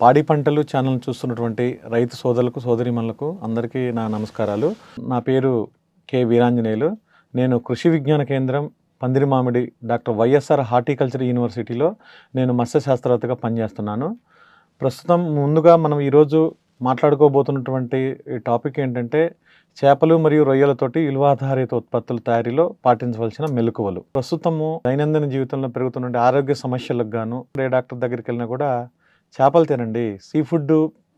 పాడి పంటలు ఛానల్ చూస్తున్నటువంటి రైతు సోదరులకు సోదరిమణులకు అందరికీ నా నమస్కారాలు. నా పేరు కె వీరాంజనేయులు. నేను కృషి విజ్ఞాన కేంద్రం పందిరిమామిడి డాక్టర్ వైఎస్ఆర్ హార్టికల్చర్ యూనివర్సిటీలో నేను మత్స్యశాస్త్రవేత్తగా పనిచేస్తున్నాను. ప్రస్తుతం ముందుగా మనం ఈరోజు మాట్లాడుకోబోతున్నటువంటి టాపిక్ ఏంటంటే చేపలు మరియు రొయ్యలతోటి విలువాధారిత ఉత్పత్తుల తయారీలో పాటించవలసిన మెలకువలు. ప్రస్తుతము దైనందిన జీవితంలో పెరుగుతున్న ఆరోగ్య సమస్యలకు గాను ఏ డాక్టర్ దగ్గరికి వెళ్ళినా కూడా చేపలు తినండి. సీ ఫుడ్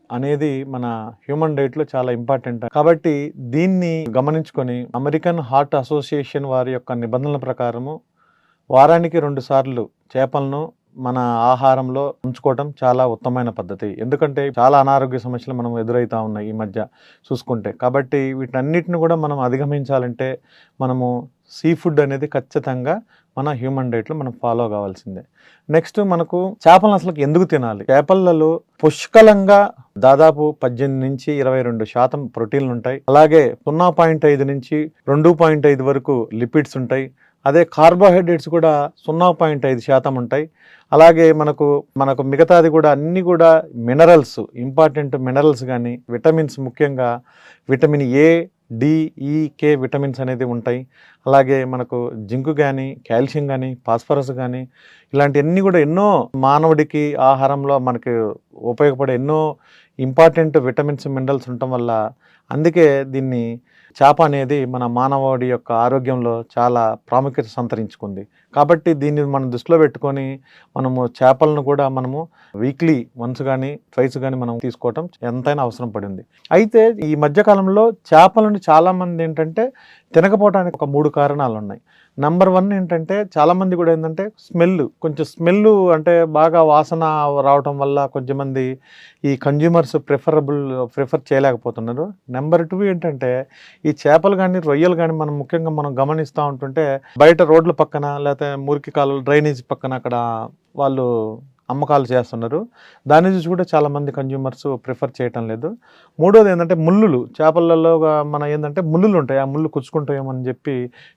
అనేది మన హ్యూమన్ డైట్లో చాలా ఇంపార్టెంట్. కాబట్టి దీన్ని గమనించుకొని అమెరికన్ హార్ట్ అసోసియేషన్ వారి యొక్క నిబంధనల ప్రకారము వారానికి రెండు సార్లు చేపలను మన ఆహారంలో ఉంచుకోవటం చాలా ఉత్తమమైన పద్ధతి. ఎందుకంటే చాలా అనారోగ్య సమస్యలు మనం ఎదురవుతూ ఉన్నాయి ఈ మధ్య చూసుకుంటే. కాబట్టి వీటన్నిటిని కూడా మనం అధిగమించాలంటే మనము సీ ఫుడ్ అనేది ఖచ్చితంగా మన హ్యూమన్ డైట్లో మనం ఫాలో కావాల్సిందే. నెక్స్ట్ మనకు చేపలను అసలు ఎందుకు తినాలి? చేపలలో పుష్కలంగా దాదాపు పద్దెనిమిది నుంచి ఇరవై రెండు శాతం ప్రోటీన్లు ఉంటాయి. అలాగే సున్నా పాయింట్ ఐదు నుంచి రెండు పాయింట్ ఐదు వరకు లిపిడ్స్ ఉంటాయి. అదే కార్బోహైడ్రేట్స్ కూడా సున్నా పాయింట్ ఐదు శాతం ఉంటాయి. అలాగే మనకు మనకు మిగతాది కూడా అన్నీ కూడా మినరల్స్ ఇంపార్టెంట్ మినరల్స్ కానీ విటమిన్స్ ముఖ్యంగా విటమిన్ ఏ డి విటమిన్స్ అనేది ఉంటాయి. అలాగే మనకు జింక్ కానీ కాల్షియం కానీ ఫాస్ఫరస్ కానీ ఇలాంటివన్నీ కూడా ఎన్నో మానవుడికి ఆహారంలో మనకి ఉపయోగపడే ఎన్నో ఇంపార్టెంట్ విటమిన్స్ మినరల్స్ ఉండటం వల్ల అందుకే దీన్ని చేప అనేది మన మానవుడి యొక్క ఆరోగ్యంలో చాలా ప్రాముఖ్యత సంతరించుకుంది. కాబట్టి దీన్ని మనం దృష్టిలో పెట్టుకొని మనము చేపలను కూడా మనము వీక్లీ వన్స్ కానీ ట్వైస్ కానీ మనం తీసుకోవటం ఎంతైనా అవసరం పడింది. అయితే ఈ మధ్యకాలంలో చేపలను చాలామంది ఏంటంటే తినకపోవడానికి ఒక మూడు కారణాలు ఉన్నాయి. నంబర్ వన్ ఏంటంటే చాలామంది కూడా ఏంటంటే స్మెల్ కొంచెం స్మెల్ అంటే బాగా వాసన రావటం వల్ల కొంచెంమంది ఈ కన్జ్యూమర్స్ ప్రిఫరబుల్ ప్రిఫర్ చేయలేకపోతున్నారు. నెంబర్ టూ ఏంటంటే ఈ చేపలు కానీ రొయ్యలు కానీ మనం ముఖ్యంగా మనం గమనిస్తూ ఉంటుంటే బయట రోడ్ల పక్కన లేకపోతే మురికి కాలువలు డ్రైనేజ్ పక్కన అక్కడ వాళ్ళు అమ్మకాలు చేస్తున్నారు. దాన్ని చూసి కూడా చాలామంది కన్జ్యూమర్స్ ప్రిఫర్ చేయటం లేదు. మూడోది ఏంటంటే ముళ్ళులు. చేపలలో మన ఏంటంటే ముళ్ళులు ఉంటాయి. ఆ ముళ్ళు కుచ్చుకుంటాయేమని చెప్పి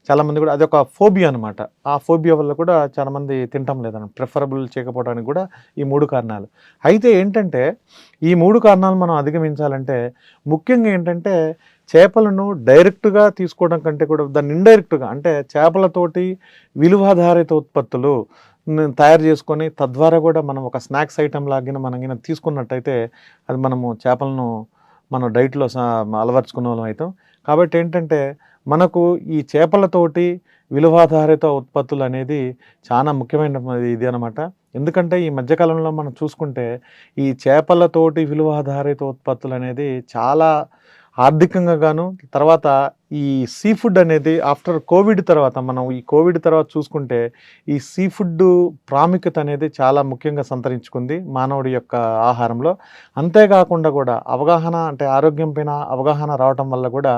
చాలామంది కూడా అది ఒక ఫోబియా అనమాట ఆ ఫోబియా వల్ల కూడా చాలామంది తినటం లేదని ప్రిఫరబుల్ చేయకపోవడానికి కూడా ఈ మూడు కారణాలు. అయితే ఏంటంటే ఈ మూడు కారణాలు మనం అధిగమించాలంటే ముఖ్యంగా ఏంటంటే చేపలను డైరెక్ట్గా తీసుకోవడం కంటే కూడా దాన్ని ఇండైరెక్ట్గా అంటే చేపలతోటి విలువాధారిత ఉత్పత్తులు తయారు చేసుకొని తద్వారా కూడా మనం ఒక స్నాక్స్ ఐటమ్ లాగిన మనం తీసుకున్నట్టయితే అది మనము చేపలను మన డైట్లో అలవర్చుకున్న వాళ్ళం అవుతాం కాబట్టి ఏంటంటే మనకు ఈ చేపలతోటి విలువాధారిత ఉత్పత్తులు అనేది చాలా ముఖ్యమైన ఇది అనమాట ఎందుకంటే ఈ మధ్యకాలంలో మనం చూసుకుంటే ఈ చేపలతోటి విలువాధారిత ఉత్పత్తులు అనేది చాలా ఆర్థికంగా గాను తర్వాత ఈ సీ ఫుడ్ అనేది ఆఫ్టర్ కోవిడ్ తర్వాత మనం ఈ కోవిడ్ తర్వాత చూసుకుంటే ఈ సీ ఫుడ్ ప్రాముఖ్యత అనేది చాలా ముఖ్యంగా సంతరించుకుంది మానవుడి యొక్క ఆహారంలో. అంతేకాకుండా కూడా అవగాహన అంటే ఆరోగ్యం పైన అవగాహన రావటం వల్ల కూడా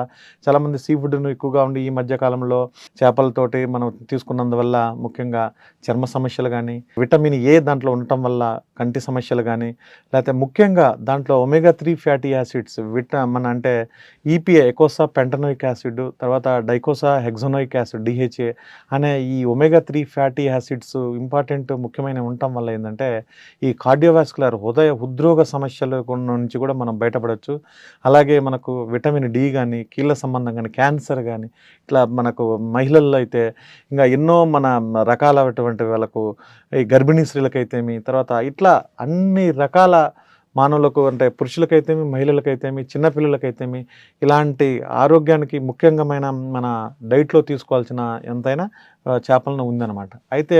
చాలామంది సీ ఫుడ్ను ఎక్కువగా ఉండి ఈ మధ్యకాలంలో చేపలతోటి మనం తీసుకున్నందువల్ల ముఖ్యంగా చర్మ సమస్యలు కానీ విటమిన్ ఏ దాంట్లో ఉండటం వల్ల కంటి సమస్యలు కానీ లేకపోతే ముఖ్యంగా దాంట్లో ఒమేగా త్రీ ఫ్యాటీ యాసిడ్స్ విట మన అంటే ఈపీఏ ఎకోసా పెంటనోయిక్ యాసిడ్ తర్వాత డైకోసా హెగ్జోనోయిక్ యాసిడ్ డిహెచ్ఏ అనే ఈ omega three fatty acids important ముఖ్యమైన ఉండటం వల్ల ఏంటంటే ఈ కార్డియోవాస్కులర్ హృదయ హృద్రోగ సమస్యల నుంచి కూడా మనం బయటపడవచ్చు అలాగే మనకు విటమిన్ డి కానీ కీళ్ళ సంబంధం కానీ క్యాన్సర్ కానీ ఇట్లా మనకు మహిళల్లో అయితే ఇంకా ఎన్నో మన రకాలటువంటి వాళ్ళకు ఈ గర్భిణీ స్త్రీలకైతేమి తర్వాత ఇట్లా అన్ని రకాల మానవులకు అంటే పురుషులకైతేమి మహిళలకైతేమి చిన్నపిల్లలకైతేమి ఇలాంటి ఆరోగ్యానికి ముఖ్యంగా మన డైట్లో తీసుకోవాల్సిన ఎంతైనా చేపలను ఉందన్నమాట. అయితే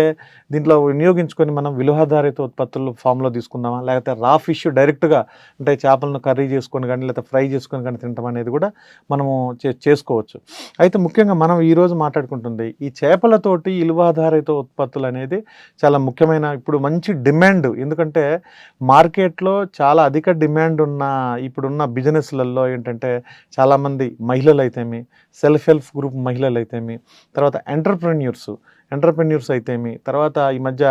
దీంట్లో వినియోగించుకొని మనం విలువాధారిత ఉత్పత్తులు ఫామ్లో తీసుకుందామా? లేకపోతే రా ఫిష్ డైరెక్ట్గా అంటే చేపలను కర్రీ చేసుకొని కానీ లేకపోతే ఫ్రై చేసుకొని కానీ తినటం అనేది కూడా మనము చే చేసుకోవచ్చు. అయితే ముఖ్యంగా మనం ఈరోజు మాట్లాడుకుంటుంది ఈ చేపలతోటి విలువాధారిత ఉత్పత్తులు అనేది చాలా ముఖ్యమైన ఇప్పుడు మంచి డిమాండ్. ఎందుకంటే మార్కెట్లో చాలా అధిక డిమాండ్ ఉన్న ఇప్పుడున్న బిజినెస్లలో ఏంటంటే చాలామంది మహిళలు అయితేమి సెల్ఫ్ హెల్ప్ గ్రూప్ మహిళలు అయితేమి తర్వాత ఎంటర్ప్రెన్యూర్ ఎంటర్ప్రెన్యూర్స్ ఎంటర్ప్రెన్యూర్స్ అయితేమి తర్వాత ఈ మధ్య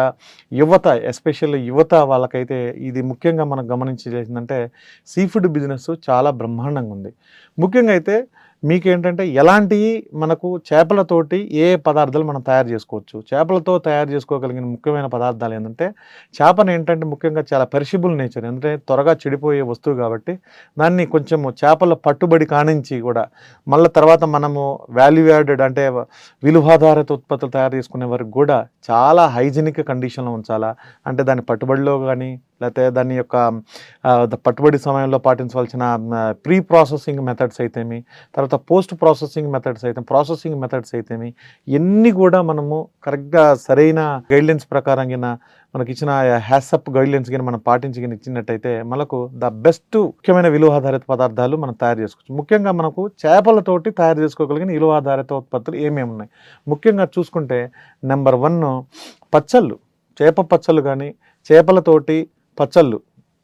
యువత ఎస్పెషల్లీ యువత వాళ్ళకైతే ఇది ముఖ్యంగా మనం గమనించేసిందంటే సీ ఫుడ్ బిజినెస్ చాలా బ్రహ్మాండంగా ఉంది. ముఖ్యంగా అయితే మీకేంటంటే ఎలాంటి మనకు చేపలతోటి ఏ పదార్థాలు మనం తయారు చేసుకోవచ్చు? చేపలతో తయారు చేసుకోగలిగిన ముఖ్యమైన పదార్థాలు ఏంటంటే చేపను ఏంటంటే ముఖ్యంగా చాలా పెరిషిబుల్ నేచర్ ఎందుకంటే త్వరగా చెడిపోయే వస్తువు కాబట్టి దాన్ని కొంచెము చేపల పట్టుబడి కానించి కూడా మళ్ళీ తర్వాత మనము వాల్యూ యాడెడ్ అంటే విలువాధారిత ఉత్పత్తులు తయారు చేసుకునే వరకు కూడా చాలా హైజీనిక్ కండిషన్లో ఉంచాలా? అంటే దాని పట్టుబడిలో కానీ లేకపోతే దాని యొక్క పట్టుబడి సమయంలో పాటించవలసిన ప్రీ ప్రాసెసింగ్ మెథడ్స్ అయితేమి తర్వాత పోస్ట్ ప్రాసెసింగ్ మెథడ్స్ అయితే ప్రాసెసింగ్ మెథడ్స్ అయితేమి ఇవన్నీ కూడా మనము కరెక్ట్గా సరైన గైడ్లైన్స్ ప్రకారం కింద మనకి ఇచ్చిన హ్యాసప్ గైడ్లైన్స్ కానీ మనం పాటించి గిన ఇచ్చినట్టయితే మనకు ద బెస్ట్ ముఖ్యమైన విలువ ఆధారిత పదార్థాలు మనం తయారు చేసుకోవచ్చు. ముఖ్యంగా మనకు చేపలతోటి తయారు చేసుకోగలిగిన విలువ ఆధారిత ఉత్పత్తులు ఏమేమి ఉన్నాయి? ముఖ్యంగా చూసుకుంటే నెంబర్ వన్ పచ్చళ్ళు చేప పచ్చళ్ళు కానీ చేపలతోటి పచ్చళ్ళు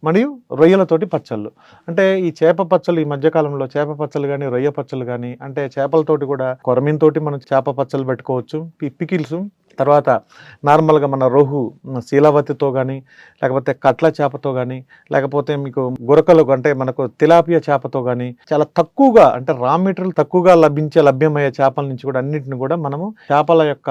మరియు రొయ్యలతోటి పచ్చళ్ళు. అంటే ఈ చేప పచ్చళ్ళు ఈ మధ్యకాలంలో చేప పచ్చళ్ళు కానీ రొయ్య పచ్చళ్ళు కానీ అంటే చేపలతోటి కూడా కొరమీన్ తోటి మనం చేప పచ్చళ్ళు పెట్టుకోవచ్చు. పికిల్స్ తర్వాత నార్మల్గా మన రోహు శీలావతితో కానీ లేకపోతే కట్ల చేపతో కానీ లేకపోతే మీకు గురకలు అంటే మనకు తిలాపియా చేపతో కానీ చాలా తక్కువగా అంటే రా మెటీరియల్ తక్కువగా లభించే లభ్యమయ్యే చేపల నుంచి కూడా అన్నిటిని కూడా మనము చేపల యొక్క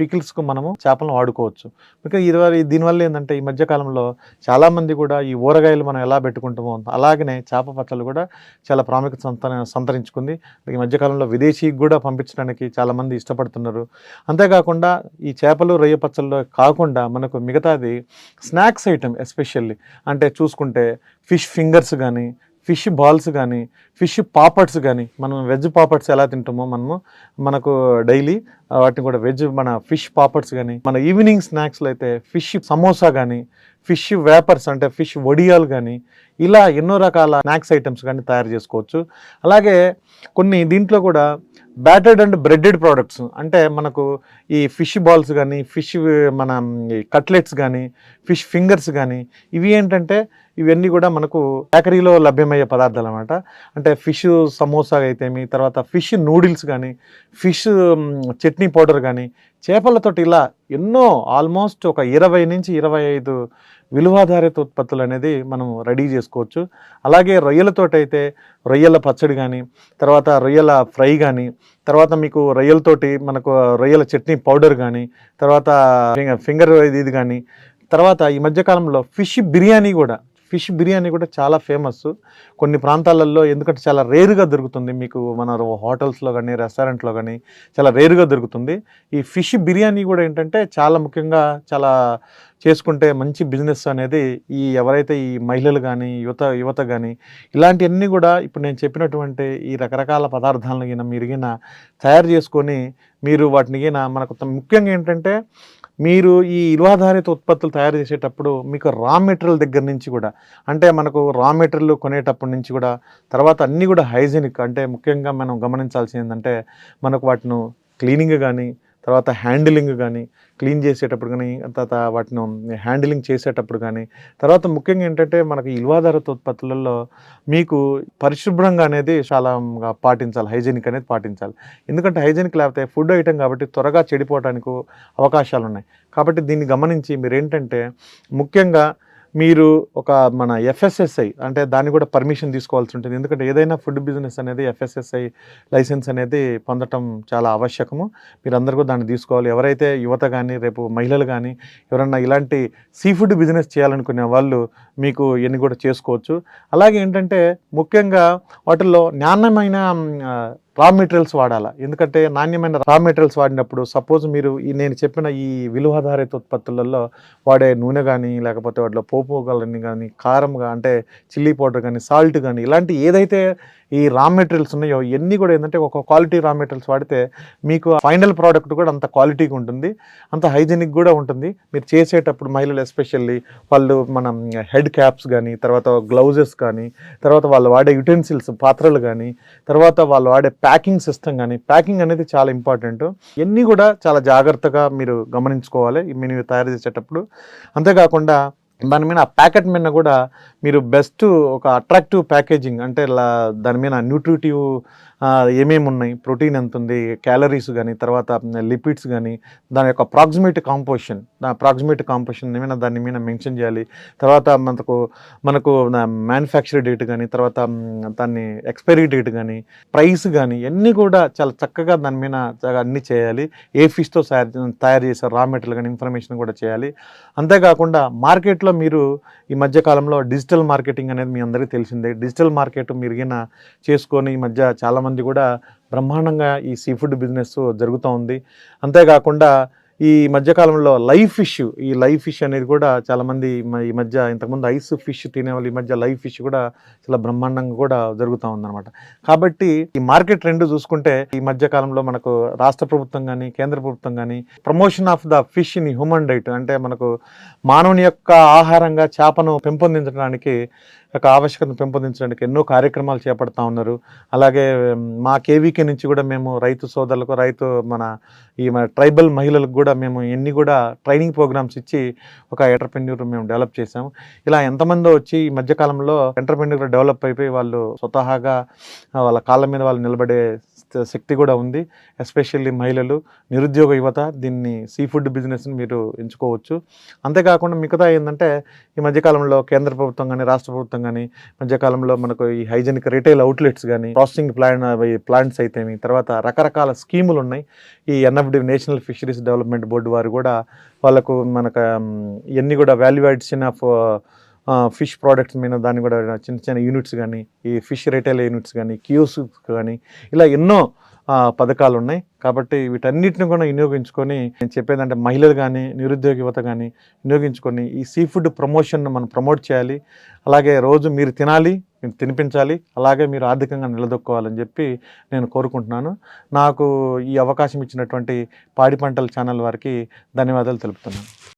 పికిల్స్కు మనము చేపలను వాడుకోవచ్చు. ఇంకా ఇది దీనివల్ల ఏంటంటే ఈ మధ్యకాలంలో చాలామంది కూడా ఈ ఊరగాయలు మనం ఎలా పెట్టుకుంటామో అలాగనే చేప పచ్చళ్ళు కూడా చాలా ప్రాముఖ్యత సంతర సంతరించుకుంది. ఈ మధ్యకాలంలో విదేశీకి కూడా పంపించడానికి చాలామంది ఇష్టపడుతున్నారు. అంతేకాకుండా ఈ చేపలు రొయ్య పచ్చల్లో కాకుండా మనకు మిగతాది స్నాక్స్ ఐటమ్ ఎస్పెషల్లీ అంటే చూసుకుంటే ఫిష్ ఫింగర్స్ కానీ ఫిష్ బాల్స్ కానీ ఫిష్ పాపడ్స్ కానీ మనం వెజ్ పాపడ్స్ ఎలా తింటామో మనము మనకు డైలీ వాటిని కూడా వెజ్ మన ఫిష్ పాపడ్స్ కానీ మన ఈవినింగ్ స్నాక్స్లో అయితే ఫిష్ సమోసా కానీ ఫిష్ వేపర్స్ అంటే ఫిష్ వడియాలు కానీ ఇలా ఎన్నో రకాల స్నాక్స్ ఐటమ్స్ కానీ తయారు చేసుకోవచ్చు. అలాగే కొన్ని దీంట్లో కూడా బ్యాటర్డ్ అండ్ బ్రెడెడ్ ప్రోడక్ట్స్ అంటే మనకు ఈ ఫిష్ బాల్స్ కానీ ఫిష్ మన కట్లెట్స్ కానీ ఫిష్ ఫింగర్స్ కానీ ఇవి ఏంటంటే ఇవన్నీ కూడా మనకు బేకరీలో లభ్యమయ్యే పదార్థాలు అనమాట అంటే ఫిష్ సమోసా అయితేమి తర్వాత ఫిష్ నూడిల్స్ కానీ ఫిష్ చట్నీ పౌడర్ కానీ చేపలతోటి ఇలా ఎన్నో ఆల్మోస్ట్ ఒక ఇరవై నుంచి ఇరవై ఐదు విలువాధారిత ఉత్పత్తులు అనేది మనం రెడీ చేసుకోవచ్చు. అలాగే రొయ్యలతోటి అయితే రొయ్యల పచ్చడి కానీ తర్వాత రొయ్యల ఫ్రై కానీ తర్వాత మీకు రొయ్యలతోటి మనకు రొయ్యల చట్నీ పౌడర్ కానీ తర్వాత ఫింగర్ ఇది ఇది కానీ తర్వాత ఈ మధ్యకాలంలో ఫిష్ బిర్యానీ కూడా ఫిష్ బిర్యానీ కూడా చాలా ఫేమస్. కొన్ని ప్రాంతాలలో ఎందుకంటే చాలా రేరుగా దొరుకుతుంది. మీకు మన హోటల్స్లో కానీ రెస్టారెంట్లో కానీ చాలా రేరుగా దొరుకుతుంది. ఈ ఫిష్ బిర్యానీ కూడా ఏంటంటే చాలా ముఖ్యంగా చాలా చేసుకుంటే మంచి బిజినెస్ అనేది ఈ ఎవరైతే ఈ మహిళలు కానీ యువత యువత కానీ ఇలాంటివన్నీ కూడా ఇప్పుడు నేను చెప్పినటువంటి ఈ రకరకాల పదార్థాలను గిన మీరు తయారు చేసుకొని మీరు వాటిని మనకు ముఖ్యంగా ఏంటంటే మీరు ఈ ఇలువాధారిత ఉత్పత్తులు తయారు చేసేటప్పుడు మీకు రా మెటీరియల్ దగ్గర నుంచి కూడా అంటే మనకు రా మెటీరియల్ కొనేటప్పటి నుంచి కూడా తర్వాత అన్నీ కూడా హైజీనిక్ అంటే ముఖ్యంగా మనం గమనించాల్సింది ఏంటంటే మనకు వాటిని క్లీనింగ్ కానీ తర్వాత హ్యాండిలింగ్ కానీ క్లీన్ చేసేటప్పుడు కానీ తర్వాత వాటిని హ్యాండిలింగ్ చేసేటప్పుడు కానీ తర్వాత ముఖ్యంగా ఏంటంటే మనకి ఇల్వాధారత ఉత్పత్తులలో మీకు పరిశుభ్రంగా అనేది చాలా పాటించాలి హైజీనిక్ అనేది పాటించాలి. ఎందుకంటే హైజీనిక్ లేకపోతే ఫుడ్ ఐటమ్ కాబట్టి త్వరగా చెడిపోవడానికి అవకాశాలు ఉన్నాయి కాబట్టి దీన్ని గమనించి మీరు ఏంటంటే ముఖ్యంగా మీరు ఒక మన ఎఫ్ఎస్ఎస్ఐ అంటే దాన్ని కూడా పర్మిషన్ తీసుకోవాల్సి ఉంటుంది. ఎందుకంటే ఏదైనా ఫుడ్ బిజినెస్ అనేది ఎఫ్ఎస్ఎస్ఐ లైసెన్స్ అనేది పొందటం చాలా ఆవశ్యకము. మీరందరూ కూడా దాన్ని తీసుకోవాలి. ఎవరైతే యువత కానీ రేపు మహిళలు కానీ ఎవరన్నా ఇలాంటి సీ ఫుడ్ బిజినెస్ చేయాలనుకునే వాళ్ళు మీకు ఇవన్నీ కూడా చేసుకోవచ్చు. అలాగే ఏంటంటే ముఖ్యంగా వాటిల్లో నాణ్యమైన రా మెటీరియల్స్ వాడాలా? ఎందుకంటే నాణ్యమైన రా మెటీరియల్స్ వాడినప్పుడు సపోజ్ మీరు ఈ నేను చెప్పిన ఈ విలువాధారిత ఉత్పత్తులలో వాడే నూనె కానీ లేకపోతే వాటిలో పోపు కానీ కానీ అంటే చిల్లీ పౌడర్ కానీ సాల్ట్ కానీ ఇలాంటి ఏదైతే ఈ రా మెటీరియల్స్ ఉన్నాయో ఇవన్నీ కూడా ఏంటంటే ఒక క్వాలిటీ రా మెటీరియల్స్ వాడితే మీకు ఫైనల్ ప్రోడక్ట్ కూడా అంత క్వాలిటీగా ఉంటుంది. అంత హైజీనిక్ కూడా ఉంటుంది. మీరు చేసేటప్పుడు మహిళలు ఎస్పెషల్లీ వాళ్ళు మనం హెడ్ క్యాప్స్ కానీ తర్వాత గ్లౌజెస్ కానీ తర్వాత వాళ్ళు వాడే యుటెన్సిల్స్ పాత్రలు కానీ తర్వాత వాళ్ళు వాడే ప్యాకింగ్ సిస్టమ్ కానీ ప్యాకింగ్ అనేది చాలా ఇంపార్టెంట్ ఇవన్నీ కూడా చాలా జాగ్రత్తగా మీరు గమనించుకోవాలి. ఈ తయారు చేసేటప్పుడు. అంతేకాకుండా దాని మీద ఆ ప్యాకెట్ మీద కూడా మీరు బెస్ట్ ఒక అట్రాక్టివ్ ప్యాకేజింగ్ అంటే ఇలా దాని మీద న్యూట్రిటివ్ ఏమేమి ఉన్నాయి? ప్రోటీన్ ఎంత ఉంది? క్యాలరీస్ కానీ తర్వాత లిపిడ్స్ కానీ దాని యొక్క అప్రాక్సిమేట్ కాంపోజిషన్ దాని అప్రాక్సిమేట్ కాంపోజిషన్ ఏమైనా దాన్ని మీద మెన్షన్ చేయాలి? తర్వాత మనకు మనకు మ్యానుఫ్యాక్చర్ డేట్ కానీ తర్వాత దాన్ని ఎక్స్పైరీ డేట్ కానీ ప్రైస్ కానీ ఇవన్నీ కూడా చాలా చక్కగా దాని మీద అన్నీ చేయాలి. ఏ ఫిష్తో తయారు తయారు చేసే రా మెటీరియల్ కానీ ఇన్ఫర్మేషన్ కూడా చేయాలి. అంతేకాకుండా మార్కెట్లో మీరు ఈ మధ్యకాలంలో డిజిటల్ మార్కెటింగ్ అనేది మీ అందరికీ తెలిసిందే. డిజిటల్ మార్కెట్ మీరు చేసుకొని ఈ మధ్య చాలా మంది కూడా బ్రహ్మాండంగా ఈ సీ ఫుడ్ బిజినెస్ జరుగుతూ ఉంది. అంతేకాకుండా ఈ మధ్యకాలంలో లైవ్ ఫిష్ ఈ లైవ్ ఫిష్ అనేది కూడా చాలామంది ఈ మధ్య ఇంతకుముందు ఐస్ ఫిష్ తినేవాళ్ళు ఈ మధ్య లైవ్ ఫిష్ కూడా చాలా బ్రహ్మాండంగా కూడా జరుగుతూ ఉందన్నమాట. కాబట్టి ఈ మార్కెట్ ట్రెండ్ చూసుకుంటే ఈ మధ్యకాలంలో మనకు రాష్ట్ర ప్రభుత్వం కానీ కేంద్ర ప్రభుత్వం కానీ promotion of the fish in human diet అంటే మనకు మానవుని యొక్క ఆహారంగా చేపను పెంపొందించడానికి యొక్క ఆవశ్యకతను పెంపొందించడానికి ఎన్నో కార్యక్రమాలు చేపడతా ఉన్నారు. అలాగే మా కేవీకే నుంచి కూడా మేము రైతు సోదరులకు రైతు మన ఈ మన ట్రైబల్ మహిళలకు కూడా మేము ఎన్ని కూడా ట్రైనింగ్ ప్రోగ్రామ్స్ ఇచ్చి ఒక ఎంటర్ప్రెన్యూర్ మేము డెవలప్ చేసాము ఇలా ఎంతమందో వచ్చి ఈ మధ్యకాలంలో ఎంటర్ప్రెన్యూర్ డెవలప్ అయిపోయి వాళ్ళు స్వతహాగా వాళ్ళ కాళ్ళ మీద వాళ్ళు నిలబడే శక్తి కూడా ఉంది. ఎస్పెషల్లీ మహిళలు నిరుద్యోగ యువత దీన్ని సీ ఫుడ్ బిజినెస్ని మీరు ఎంచుకోవచ్చు. అంతేకాకుండా మిగతా ఏంటంటే ఈ మధ్యకాలంలో కేంద్ర ప్రభుత్వం కానీ రాష్ట్ర ప్రభుత్వం కానీ మధ్యకాలంలో మనకు ఈ హైజెనిక్ రిటైల్ అవుట్లెట్స్ కానీ ప్రాసెసింగ్ ప్లాన్ ప్లాంట్స్ అయితేమి తర్వాత రకరకాల స్కీములు ఉన్నాయి. ఈ NFD national fisheries development board వారు కూడా వాళ్ళకు మనకు ఎన్ని ఇవన్నీ కూడా value addition of fish products మీద దాన్ని కూడా చిన్న చిన్న యూనిట్స్ కానీ ఈ ఫిష్ రిటైల్ యూనిట్స్ కానీ కియోస్ కానీ ఇలా ఎన్నో పథకాలు ఉన్నాయి కాబట్టి వీటన్నిటిని కూడా వినియోగించుకొని నేను చెప్పేదంటే మహిళలు కానీ నిరుద్యోగ యువత కానీ వినియోగించుకొని ఈ సీ ఫుడ్ ప్రమోషన్ను మనం ప్రమోట్ చేయాలి. అలాగే రోజు మీరు తినాలి మీరు తినిపించాలి అలాగే మీరు ఆర్థికంగా నిలదొక్కోవాలని చెప్పి నేను కోరుకుంటున్నాను. నాకు ఈ అవకాశం ఇచ్చినటువంటి పాడి పంటల ఛానల్ వారికి ధన్యవాదాలు తెలుపుతున్నాను.